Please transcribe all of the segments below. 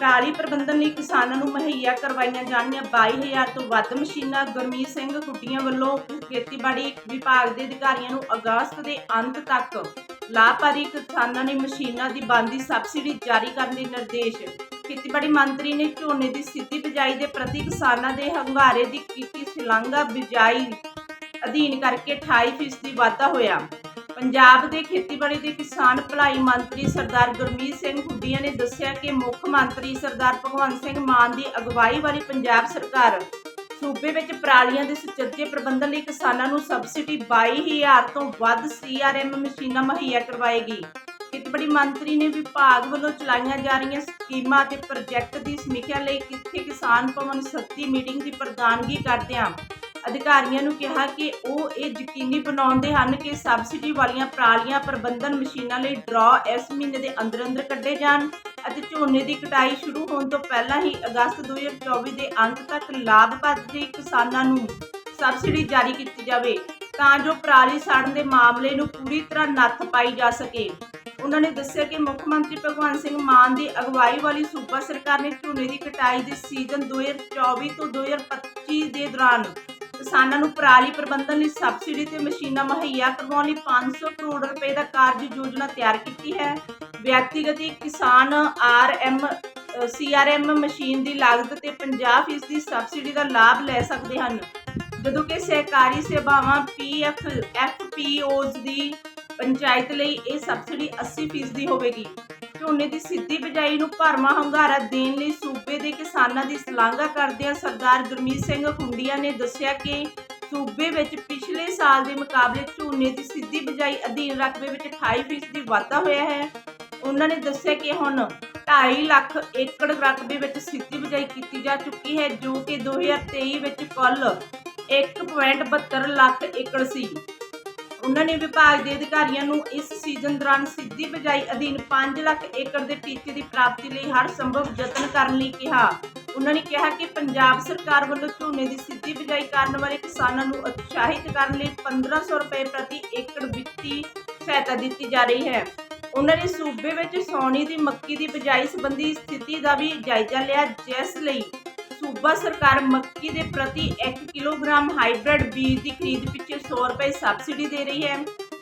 ਪਰਾਲੀ ਪ੍ਰਬੰਧਨ ਲਈ ਕਿਸਾਨਾਂ ਨੂੰ ਮੁਹੱਈਆ ਕਰਵਾਈਆਂ ਜਾਣਗੀਆਂ। 22000 ਤੋਂ ਵੱਧ ਮਸ਼ੀਨਾਂ ਗੁਰਮੀਤ ਸਿੰਘ ਕੁੱਟੀਆਂ ਵੱਲੋਂ ਖੇਤੀਬਾੜੀ ਵਿਭਾਗ ਦੇ ਅਧਿਕਾਰੀਆਂ ਨੂੰ ਅਗਸਤ ਦੇ ਅੰਤ ਤੱਕ ਲਾਭਪਾਤਰੀ ਕਿਸਾਨਾਂ ਨੇ ਮਸ਼ੀਨਾਂ ਦੀ ਬੰਦੀ ਸਬਸਿਡੀ ਜਾਰੀ ਕਰਨ ਦੇ ਨਿਰਦੇਸ਼ ਖੇਤੀਬਾੜੀ ਮੰਤਰੀ ਨੇ ਝੋਨੇ ਦੀ ਸਿੱਧੀ ਬਿਜਾਈ ਦੇ ਪ੍ਰਤੀ ਕਿਸਾਨਾਂ ਦੇ ਹੰਗਾਰੇ ਦੀ ਕੀਤੀ ਸ਼ਲਾਘਾ ਬਿਜਾਈ ਅਧੀਨ ਕਰਕੇ 28% ਵਾਧਾ ਹੋਇਆ। ਪੰਜਾਬ ਦੇ ਖੇਤੀਬਾੜੀ ਦੇ ਕਿਸਾਨ ਭਲਾਈ ਮੰਤਰੀ ਸਰਦਾਰ ਗੁਰਮੀਤ ਸਿੰਘ ਹੁੱਡੀਆਂ ਨੇ ਦੱਸਿਆ ਕਿ ਮੁੱਖ ਮੰਤਰੀ ਸਰਦਾਰ ਭਗਵੰਤ ਸਿੰਘ ਮਾਨ ਦੀ ਅਗਵਾਈ ਵਾਲੀ ਪੰਜਾਬ ਸਰਕਾਰ ਸੂਬੇ ਵਿੱਚ ਪਰਾਲੀਆਂ ਦੇ ਸੁਚੱਜੇ ਪ੍ਰਬੰਧਨ ਲਈ ਕਿਸਾਨਾਂ ਨੂੰ ਸਬਸਿਡੀ 22000 ਤੋਂ ਵੱਧ ਸੀਆਰਐਮ ਮਸ਼ੀਨਾਂ ਮੁਹੱਈਆ ਕਰਵਾਏਗੀ। ਖੇਤੀਬਾੜੀ ਮੰਤਰੀ ਨੇ ਵਿਭਾਗ ਵੱਲੋਂ ਚਲਾਈਆਂ ਜਾ ਰਹੀਆਂ ਸਕੀਮਾਂ ਅਤੇ ਪ੍ਰੋਜੈਕਟ ਦੀ ਸਮੀਖਿਆ ਲਈ ਕਿੱਥੇ ਕਿਸਾਨ ਭਵਨ ਸੱਤੀ ਮੀਟਿੰਗ ਦੀ ਪ੍ਰਧਾਨਗੀ ਕਰਦਿਆਂ ਅਧਿਕਾਰੀਆਂ ਨੂੰ ਕਿਹਾ ਕਿ ਉਹ ਇਹ ਯਕੀਨੀ ਬਣਾਉਂਦੇ ਹਨ ਕਿ ਸਬਸਿਡੀ ਵਾਲੀਆਂ ਪਰਾਲੀਆਂ ਪ੍ਰਬੰਧਨ ਮਸ਼ੀਨਾਂ ਲਈ ਡਰਾ ਇਸ ਮਹੀਨੇ ਦੇ ਅੰਦਰ ਅੰਦਰ ਕੱਢੇ ਜਾਣ ਅਤੇ ਝੋਨੇ ਦੀ ਕਟਾਈ ਸ਼ੁਰੂ ਹੋਣ ਤੋਂ ਪਹਿਲਾਂ ਹੀ ਅਗਸਤ 2024 ਦੇ ਅੰਤ ਤੱਕ ਲਾਭਪਾਤਰੀ ਕਿਸਾਨਾਂ ਨੂੰ ਸਬਸਿਡੀ ਜਾਰੀ ਕੀਤੀ ਜਾਵੇ ਤਾਂ ਜੋ ਪਰਾਲੀ ਸਾੜਨ ਦੇ ਮਾਮਲੇ ਨੂੰ ਪੂਰੀ ਤਰ੍ਹਾਂ ਨੱਥ ਪਾਈ ਜਾ ਸਕੇ। ਉਹਨਾਂ ਨੇ ਦੱਸਿਆ ਕਿ ਮੁੱਖ ਮੰਤਰੀ ਭਗਵੰਤ ਸਿੰਘ ਮਾਨ ਦੀ ਅਗਵਾਈ ਵਾਲੀ ਸੂਬਾ ਸਰਕਾਰ ਨੇ ਝੋਨੇ ਦੀ ਕਟਾਈ ਦੇ ਸੀਜ਼ਨ 2024 ਤੋਂ 2025 ਦੇ ਦੌਰਾਨ ਕਿਸਾਨਾਂ ਨੂੰ ਪਰਾਲੀ ਪ੍ਰਬੰਧਨ ਲਈ ਸਬਸਿਡੀ ਤੇ ਮਸ਼ੀਨਾਂ ਮੁਹੱਈਆ ਕਰਵਾਉਣ ਲਈ 500 ਕਰੋੜ ਰੁਪਏ ਦਾ ਕਾਰਜ ਯੋਜਨਾ ਤਿਆਰ ਕੀਤੀ ਹੈ। ਵਿਅਕਤੀਗਤ ਕਿਸਾਨ ਆਰਐਮ ਸੀਆਰਐਮ ਮਸ਼ੀਨ ਦੀ ਲਾਗਤ ਤੇ 50% ਦੀ ਸਬਸਿਡੀ ਦਾ ਲਾਭ ਲੈ ਸਕਦੇ ਹਨ। ਜਦੋਂ ਕਿ ਸਹਿਕਾਰੀ ਸੇਵਾਵਾਂ ਪੀਐਫ, ਐਫਪੀਓਜ਼ ਦੀ ਪੰਚਾਇਤ ਲਈ ਇਹ ਸਬਸਿਡੀ 80% ਦੀ ਹੋਵੇਗੀ। ਝੋਨੇ ਦੀ ਸਿੱਧੀ ਬਿਜਾਈ ਨੂੰ ਭਰਮਾ ਹੰਗਾਰਾ ਦੇਣ ਲਈ ਸੂਬੇ ਦੇ ਕਿਸਾਨਾਂ ਦੀ ਸ਼ਲਾਘਾ ਕਰਦਿਆਂ ਸਰਦਾਰ ਗੁਰਮੀਤ ਸਿੰਘ ਖੁੰਡੀਆਂ ਨੇ ਦੱਸਿਆ ਕਿ ਸੂਬੇ ਵਿੱਚ ਪਿਛਲੇ ਸਾਲ ਦੇ ਮੁਕਾਬਲੇ ਝੋਨੇ ਦੀ ਸਿੱਧੀ ਬਿਜਾਈ ਅਧੀਨ ਰਕਬੇ ਵਿੱਚ 28% ਦੀ ਵਾਧਾ ਹੋਇਆ ਹੈ। ਉਹਨਾਂ ਨੇ ਦੱਸਿਆ ਕਿ ਹੁਣ 2.5 ਲੱਖ ਏਕੜ ਰਕਬੇ ਵਿੱਚ ਸਿੱਧੀ ਬਿਜਾਈ ਕੀਤੀ ਜਾ ਚੁੱਕੀ ਹੈ, ਜੋ ਕਿ 2023 ਵਿੱਚ ਕੁੱਲ 1.72 ਲੱਖ ਏਕੜ ਸੀ। ਉਹਨਾਂ ਨੇ ਵਿਭਾਗ ਦੇ ਅਧਿਕਾਰੀਆਂ ਨੂੰ ਇਸ ਸੀਜ਼ਨ ਦੌਰਾਨ ਸਿੱਧੀ ਬਿਜਾਈ ਅਧੀਨ 5 ਲੱਖ ਏਕੜ ਦੇ ਟੀਚੇ ਦੀ ਪ੍ਰਾਪਤੀ ਲਈ ਹਰ ਸੰਭਵ ਯਤਨ ਕਰਨ ਲਈ ਕਿਹਾ। ਉਹਨਾਂ ਨੇ ਕਿਹਾ ਕਿ ਪੰਜਾਬ ਸਰਕਾਰ ਵੱਲੋਂ ਝੋਨੇ ਦੀ ਸਿੱਧੀ ਬਿਜਾਈ ਕਰਨ ਵਾਲੇ ਕਿਸਾਨਾਂ ਨੂੰ ਉਤਸ਼ਾਹਿਤ ਕਰਨ ਲਈ 1500 ਰੁਪਏ ਪ੍ਰਤੀ ਏਕੜ ਵਿੱਤੀ ਸਹਾਇਤਾ ਦਿੱਤੀ ਜਾ ਰਹੀ ਹੈ। ਉਹਨਾਂ ਨੇ ਸੂਬੇ ਵਿੱਚ ਸੌਣੀ ਦੀ ਮੱਕੀ ਦੀ ਬਿਜਾਈ ਸੰਬੰਧੀ ਸਥਿਤੀ ਦਾ ਵੀ ਜਾਇਜ਼ਾ ਲਿਆ, ਜਿਸ ਲਈ ਸੂਬਾ ਸਰਕਾਰ ਮੱਕੀ ਦੇ ਪ੍ਰਤੀ 1 ਕਿਲੋਗ੍ਰਾਮ ਹਾਈਬ੍ਰਿਡ ਬੀਜ ਦੀ ਖਰੀਦ ਪਿੱਛੇ 100 ਰੁਪਏ ਸਬਸਿਡੀ ਦੇ ਰਹੀ ਹੈ।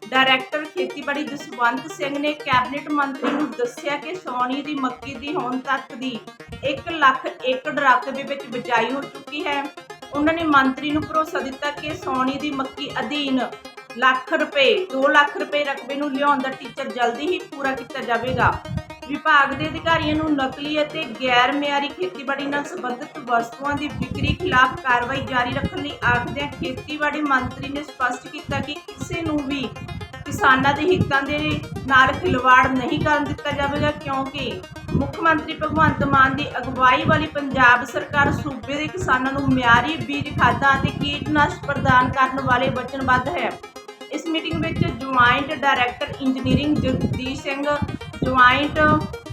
ਡਾਇਰੈਕਟਰ ਖੇਤੀਬਾੜੀ ਜਸਵੰਤ ਸਿੰਘ ਨੇ ਕੈਬਨਿਟ ਮੰਤਰੀ ਨੂੰ ਦੱਸਿਆ ਕਿ ਸੌਣੀ ਦੀ ਮੱਕੀ ਦੀ ਹੁਣ ਤੱਕ ਦੀ 1 ਲੱਖ ਏਕੜ ਰਕਬੇ ਵਿੱਚ ਬਿਜਾਈ ਹੋ ਚੁੱਕੀ ਹੈ। ਉਹਨਾਂ ਨੇ ਮੰਤਰੀ ਨੂੰ ਭਰੋਸਾ ਦਿੱਤਾ ਕਿ ਸੌਣੀ ਦੀ ਮੱਕੀ ਅਧੀਨ ਲੱਖ ਰੁਪਏ 2 ਲੱਖ ਰੁਪਏ ਰਕਬੇ ਨੂੰ ਲਿਆਉਣ ਦਾ ਟੀਚਾ ਜਲਦੀ ਹੀ ਪੂਰਾ ਕੀਤਾ ਜਾਵੇਗਾ। ਵਿਭਾਗ ਦੇ ਅਧਿਕਾਰੀਆਂ ਨੂੰ ਨਕਲੀ ਅਤੇ ਗੈਰ ਮਿਆਰੀ ਖੇਤੀਬਾੜੀ ਨਾਲ ਸੰਬੰਧਿਤ ਵਸਤੂਆਂ ਦੀ ਵਿਕਰੀ ਖਿਲਾਫ ਕਾਰਵਾਈ ਜਾਰੀ ਰੱਖਣ ਲਈ ਆਖਦਿਆਂ ਖੇਤੀਬਾੜੀ ਮੰਤਰੀ ਨੇ ਸਪਸ਼ਟ ਕੀਤਾ ਕਿ ਕਿਸੇ ਨੂੰ ਵੀ ਕਿਸਾਨਾਂ ਦੇ ਹਿੱਤਾਂ ਦੇ ਨਾਲ ਖਿਲਵਾੜ ਨਹੀਂ ਕਰਨ ਦਿੱਤਾ ਜਾਵੇਗਾ, ਕਿਉਂਕਿ ਮੁੱਖ ਮੰਤਰੀ ਭਗਵੰਤ ਮਾਨ ਦੀ ਅਗਵਾਈ ਵਾਲੀ ਪੰਜਾਬ ਸਰਕਾਰ ਸੂਬੇ ਦੇ ਕਿਸਾਨਾਂ ਨੂੰ ਮਿਆਰੀ ਬੀਜ, ਖਾਦਾਂ ਅਤੇ ਕੀਟਨਾਸ਼ਕ ਪ੍ਰਦਾਨ ਕਰਨ ਵਾਲੇ ਵਚਨਬੱਧ ਹੈ। ਇਸ ਮੀਟਿੰਗ ਵਿੱਚ joint director engineering Jagdish Singh joint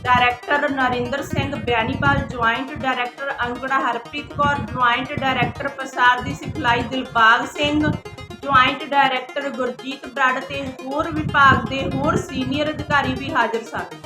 director Narinder Singh Bianipal joint director ਅੰਗੜਾ Harpreet Kaur joint director ਪ੍ਰਸਾਰ ਦੀ ਸਿਖਲਾਈ ਦਿਲਬਾਗ ਸਿੰਘ ਜੁਆਇੰਟ ਡਾਇਰੈਕਟਰ ਗੁਰਜੀਤ ਬਰਾੜ ਤੇ ਹੋਰ ਵਿਭਾਗ ਦੇ ਹੋਰ ਸੀਨੀਅਰ ਅਧਿਕਾਰੀ ਵੀ ਹਾਜ਼ਰ ਸਨ।